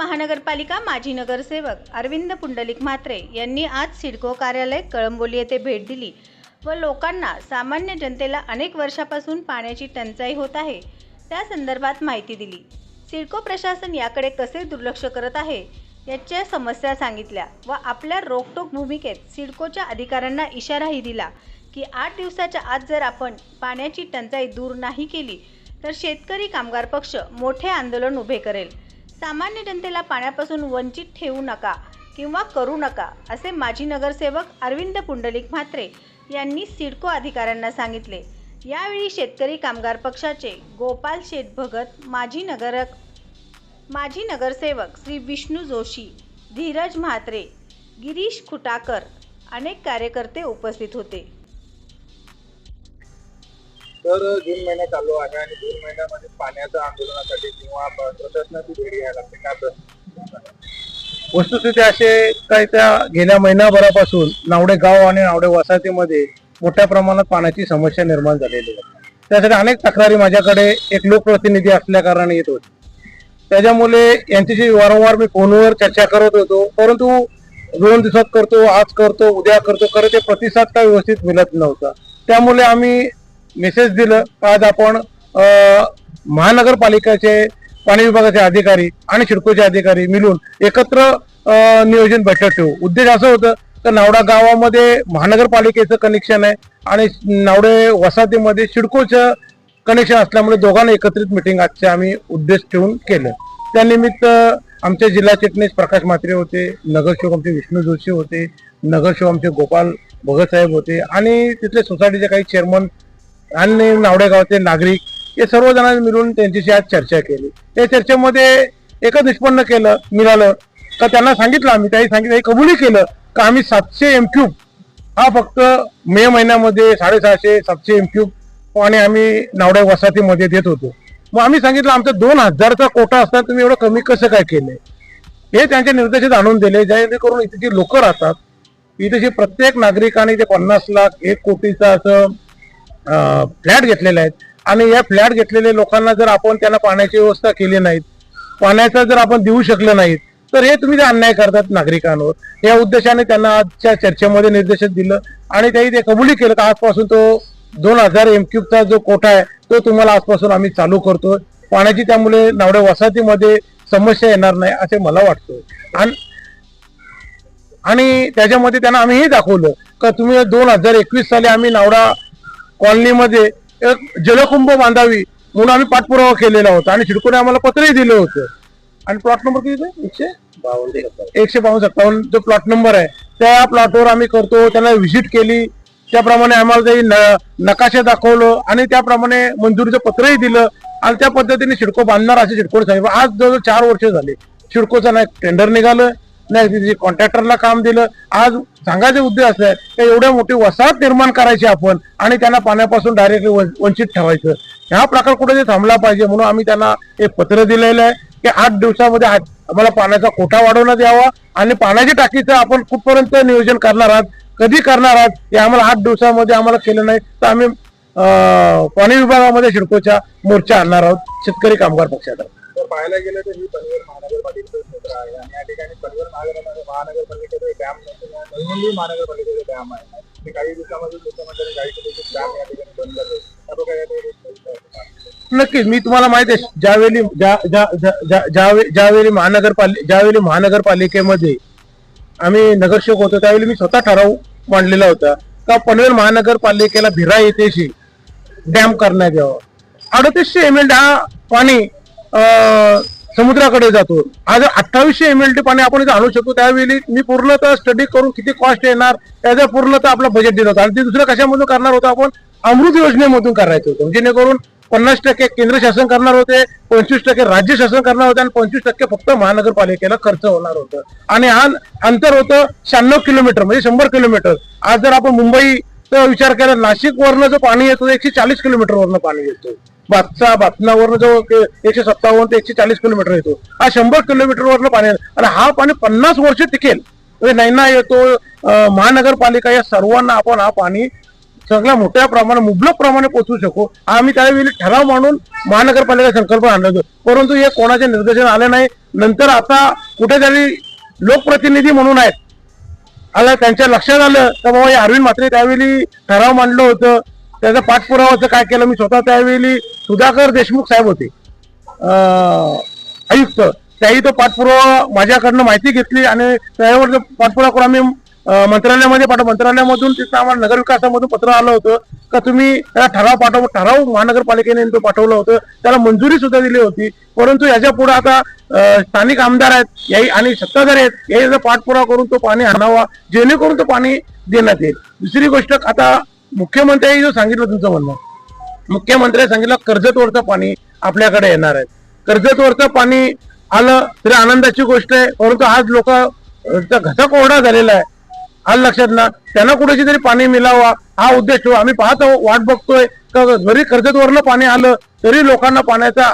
महानगरपालिका माजी नगरसेवक अरविंद पुंडलिक म्हात्रे यांनी आज सिडको कार्यालय कळंबोली येथे भेट दिली व लोकांना सामान्य जनतेला अनेक वर्षापासून पाण्याची टंचाई होत आहे त्या संदर्भात माहिती दिली. सिडको प्रशासन याकडे कसे दुर्लक्ष करत आहे याच्या समस्या सांगितल्या व आपल्या रोकटोक भूमिकेत सिडकोच्या अधिकाऱ्यांना इशाराही दिला की आठ दिवसाच्या आत जर आपण पाण्याची टंचाई दूर नाही केली तर शेतकरी कामगार पक्ष मोठे आंदोलन उभे करेल. सामान्य जनतेला पाण्यापासून वंचित ठेवू नका किंवा करू नका असे माजी नगरसेवक अरविंद पुंडलिक म्हात्रे यांनी सिडको अधिकाऱ्यांना सांगितले. यावेळी शेतकरी कामगार पक्षाचे गोपाल शेतभगत माजी नगरक माजी नगरसेवक श्री विष्णू जोशी धीरज म्हात्रे गिरीश खुटाकर अनेक कार्यकर्ते उपस्थित होते. तर जून महिना चालू आहे आणि जून महिन्यामध्ये पाण्याच्या आंदोलनासाठी किंवा प्रशासनाची भेट घ्यायला लागते काय प्रश्न वस्तुस्थिती असे काय त्या गेल्या महिनाभरापासून नावडे गाव आणि नावडे वसाहतीमध्ये मोठ्या प्रमाणात पाण्याची समस्या निर्माण झालेली आहे. त्यासाठी अनेक तक्रारी माझ्याकडे एक लोकप्रतिनिधी असल्या कारणाने येत होते. त्याच्यामुळे यांच्याशी वारंवार मी फोनवर चर्चा करत होतो परंतु दोन दिवसात करतो आज करतो उद्या करतो खरं ते प्रतिसाद काय व्यवस्थित मिळत नव्हता. त्यामुळे आम्ही मेसेज दिलं. आज आपण महानगरपालिकेचे पाणी विभागाचे अधिकारी आणि शिडकोचे अधिकारी मिळून एकत्र नियोजन बैठक ठेवू. उद्देश असं होतं तर नावडा गावामध्ये महानगरपालिकेचं कनेक्शन आहे आणि नावडे वसाहतीमध्ये शिडकोचं कनेक्शन असल्यामुळे दोघांना एकत्रित मिटिंग आजचे आम्ही उद्देश ठेवून केलं. त्यानिमित्त आमचे जिल्हा चिटणीस प्रकाश म्हात्रे होते नगरसेवक आमचे विष्णू जोशी होते नगरसेवक आमचे गोपाल भगतसाहेब होते आणि तिथले सोसायटीचे काही चेअरमन आणि नावडेगावचे नागरिक हे सर्वजणांनी मिळून त्यांच्याशी आज चर्चा केली. त्या चर्चेमध्ये एकच निष्पन्न केलं मिळालं. का त्यांना सांगितलं आम्ही त्याही सांगितलं हे कबुली केलं का आम्ही सातशे एम क्यूब हा फक्त मे महिन्यामध्ये साडेसहाशे सातशे एम क्यूब पाणी आम्ही नावडे वसाहतीमध्ये देत होतो. मग आम्ही सांगितलं आमचा दोन हजारचा कोटा असताना तुम्ही एवढं कमी कसं काय केलंय? हे त्यांच्या निर्देशात आणून दिले जेणेकरून इथे जी लोक राहतात इथे जे प्रत्येक नागरिकाने ते पन्नास लाख एक कोटीचा असं फ्लॅट घेतलेले आहेत. आणि या फ्लॅट घेतलेल्या लोकांना जर आपण त्यांना पाण्याची व्यवस्था केली नाहीत पाण्याचा जर आपण देऊ शकलं नाहीत तर हे तुम्ही अन्याय करतात नागरिकांवर. या उद्देशाने त्यांना आजच्या चर्चेमध्ये निर्देश दिलं आणि त्याही ते कबुली केलं तर आजपासून तो दोन हजार एमक्यूबचा जो कोटा आहे तो तुम्हाला आजपासून आम्ही चालू करतोय. पाण्याची त्यामुळे नावड्या वसाहतीमध्ये समस्या येणार नाही असे मला वाटतं आणि आणि त्याच्यामध्ये त्यांना आम्ही हे दाखवलं का तुम्ही दोन हजार एकवीस साली आम्ही नावडा कॉलनीमध्ये एक जलकुंभ बांधावी म्हणून आम्ही पाठपुरावा केलेला होता आणि शिडकोने आम्हाला पत्रही दिलं होतं. आणि प्लॉट नंबर किती? एकशे? बावन्न एकशे बावन्न सत्तावन्न जो प्लॉट नंबर आहे त्या प्लॉटवर आम्ही करतो त्यांना व्हिजिट केली. त्याप्रमाणे आम्हाला काही नकाशा दाखवलं आणि त्याप्रमाणे मंजुरीचं पत्रही दिलं. आणि त्या पद्धतीने शिडको बांधणार असे शिडकोने सांगितलं. आज जवळजवळ चार वर्ष झाले. शिडकोचं नाही टेंडर निघालं. नाही कॉन्ट्रॅक्टरला काम दिलं आज सांगायचे उद्देश असं आहे एवढ्या मोठी वसाहत निर्माण करायची आपण आणि त्यांना पाण्यापासून डायरेक्टली वंचित ठेवायचं. ह्या प्रकार कुठे थांबला पाहिजे म्हणून आम्ही त्यांना एक पत्र दिलेलं आहे की आठ दिवसामध्ये आम्हाला पाण्याचा कोठा वाढवण्यात यावा आणि पाण्याची टाकीचं आपण कुठपर्यंत नियोजन करणार आहात कधी करणार आहात हे आम्हाला आठ दिवसामध्ये आम्हाला केलं नाही. तर आम्ही पाणी विभागामध्ये शिडकोच्या मोर्चा आणणार आहोत. शेतकरी कामगार पक्षाचा आहोत पाहायला गेलं तर ही पनवेल महानगरपालिकेचं क्षेत्र आहे आणि या ठिकाणी पनवेल महानगर महानगरपालिकेचे डॅम नसून या नवी डॅम आहे. ते काही दिवसामध्ये मुख्यमंत्री काही डॅम या ठिकाणी बंद झाले त्याबद्दल नक्कीच मी तुम्हाला माहिती आहे ज्यावेळी ज्यावेळी महानगरपालिका ज्यावेळी महानगरपालिकेमध्ये आम्ही नगरसेवक होतो त्यावेळी मी स्वतः ठराव मांडलेला होता का पनवेल महानगरपालिकेला भिरा येतेशी डॅम करण्यात यावं. अडतीसशे एम एल हा पाणी समुद्राकडे जातो. आज अठ्ठावीसशे एम एल टी पाणी आपण इथे आणू शकतो. त्यावेळी मी पूर्णतः स्टडी करून किती कॉस्ट येणार त्याचं पूर्णतः आपलं बजेट दिलं होतं. आणि ते दुसरं कशामधून करणार होतं आपण? अमृत योजनेमधून करायचं होतं. म्हणजे जेणेकरून पन्नास टक्के केंद्र शासन करणार होते पंचवीस टक्के राज्य शासन करणार होते आणि पंचवीस टक्के फक्त महानगरपालिकेला खर्च होणार होतं. आणि हा अंतर होतं शहाण्णव किलोमीटर म्हणजे शंभर किलोमीटर. आज जर आपण मुंबई तर विचार केला नाशिक वरनं जो पाणी येतो एकशे चाळीस किलोमीटर वरनं पाणी येतो. बातचा बातम्यावरनं जो एकशे सत्तावन्न ते एकशे चाळीस किलोमीटर येतो. हा शंभर किलोमीटर वरनं पाणी आणि हा पाणी पन्नास वर्ष टिकेल. म्हणजे नैना येतो महानगरपालिका या सर्वांना आपण हा पाणी सगळ्या मोठ्या प्रमाणात मुबलक प्रमाणे पोहोचू शकू. आम्ही त्यावेळी ठराव मांडून महानगरपालिका संकल्प आणलं होतं. परंतु हे कोणाचे निर्देशन आले नाही. नंतर आता कुठेतरी लोकप्रतिनिधी म्हणून आहेत. आला त्यांच्या लक्षात आलं. तर बाबा अरविंद म्हात्रे त्यावेळी ठराव मांडलं होतं. त्याचा पाठपुरावाचं काय केलं मी स्वतः त्यावेळी सुधाकर देशमुख साहेब होते. अं, आयुक्त. त्याही तो पाठपुरावा माझ्याकडनं माहिती घेतली आणि त्यावर जो पाठपुरावा करून आम्ही मंत्रालयामध्ये पाठव. मंत्रालयामधून तिथं आम्हाला नगरविकासामधून पत्र आलं होतं का तुम्ही त्याला ठराव पाठव ठराव महानगरपालिकेने तो पाठवलं होतं. त्याला मंजुरी सुद्धा दिली होती. परंतु याच्यापुढे आता स्थानिक आमदार आहेत याही आणि सत्ताधारी आहेत याचा पाठपुरावा करून तो पाणी आणावा जेणेकरून तो पाणी देण्यात येईल. दुसरी गोष्ट आता मुख्यमंत्र्यांनी जो सांगितलं तुमचं म्हणणं. मुख्यमंत्र्यांनी सांगितलं कर्जतवरचं पाणी आपल्याकडे येणार आहे. कर्जतवरचं पाणी आलं तरी आनंदाची गोष्ट आहे परंतु आज लोक घसा कोरडा झालेला आहे. आलं लक्षात ना? त्यांना कुठेशी तरी पाणी मिळावा हा उद्देश ठेवू. आम्ही पाहतो वाट बघतोय. जरी कर्जतवरनं पाणी आलं तरी लोकांना पाण्याचा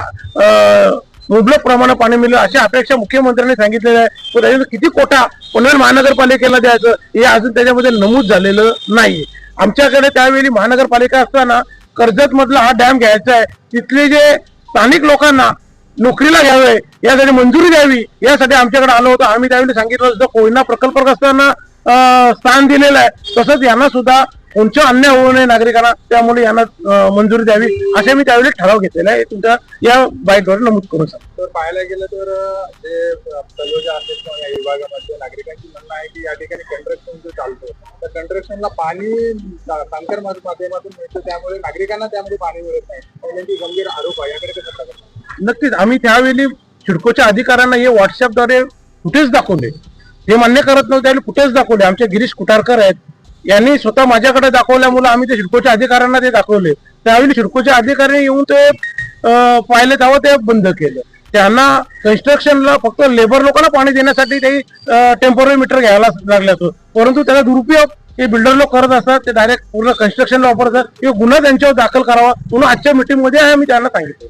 मुबलक प्रमाणात पाणी मिळेल अशी अपेक्षा मुख्यमंत्र्यांनी सांगितलेली आहे. पण त्याच्यात किती कोटा पनवेल महानगरपालिकेला द्यायचं हे अजून त्याच्यामध्ये नमूद झालेलं नाही आमच्याकडे त्यावेळी महानगरपालिका असताना कर्जत मधला हा डॅम घ्यायचा आहे. तिथले जे स्थानिक लोकांना नोकरीला घ्यावे यासाठी मंजुरी द्यावी यासाठी आमच्याकडे आलो होतो. आम्ही त्यावेळी सांगितलं होतं कोयना प्रकल्पग्रस्तांना अं, स्थान दिलेलं आहे. तसंच यांना सुद्धा कोणच्या अन्याय होऊ नये नागरिकांना. त्यामुळे यांना मंजुरी द्यावी असे मी त्यावेळी ठराव घेतलेला आहे. तुमच्या या बाईटवर नमूद करून सांगतो. तर पाहायला गेलं तर जे तलोजा असेल किंवा या विभागामध्ये नागरिकांची म्हणणं आहे की या ठिकाणी कंस्ट्रक्शन जो चालतो त्या कंस्ट्रक्शनला पाणी टँकर माध्यमातून मिळतं. त्यामुळे नागरिकांना त्यामध्ये पाणी मिळत नाही. गंभीर आरोप आहे. याकडे नक्कीच. आम्ही त्यावेळी सिडकोच्या अधिकाऱ्यांना हे व्हॉट्सअपद्वारे फुटेज दाखवले हे मान्य करत नव्हते आणि कुठेच दाखवले. आमचे गिरीश कुटारकर आहेत. यांनी स्वतः माझ्याकडे दाखवल्यामुळे आम्ही ते शिडकोच्या अधिकाऱ्यांना ते दाखवले. त्यावेळी शिडकोच्या अधिकाऱ्यांनी येऊन ते पाहिले तेव्हा ते बंद केलं. त्यांना कन्स्ट्रक्शनला फक्त लेबर लोकांना पाणी देण्यासाठी ते टेंपररी मीटर घ्यायला लागले असतो परंतु त्याचा दुरुपयोग हे बिल्डर लोक करत असतात. ते डायरेक्ट पूर्ण कन्स्ट्रक्शनला वापरतात. हे गुन्हा त्यांच्यावर दाखल करावा. म्हणून आजच्या मीटिंगमध्ये आम्ही त्यांना सांगितलं.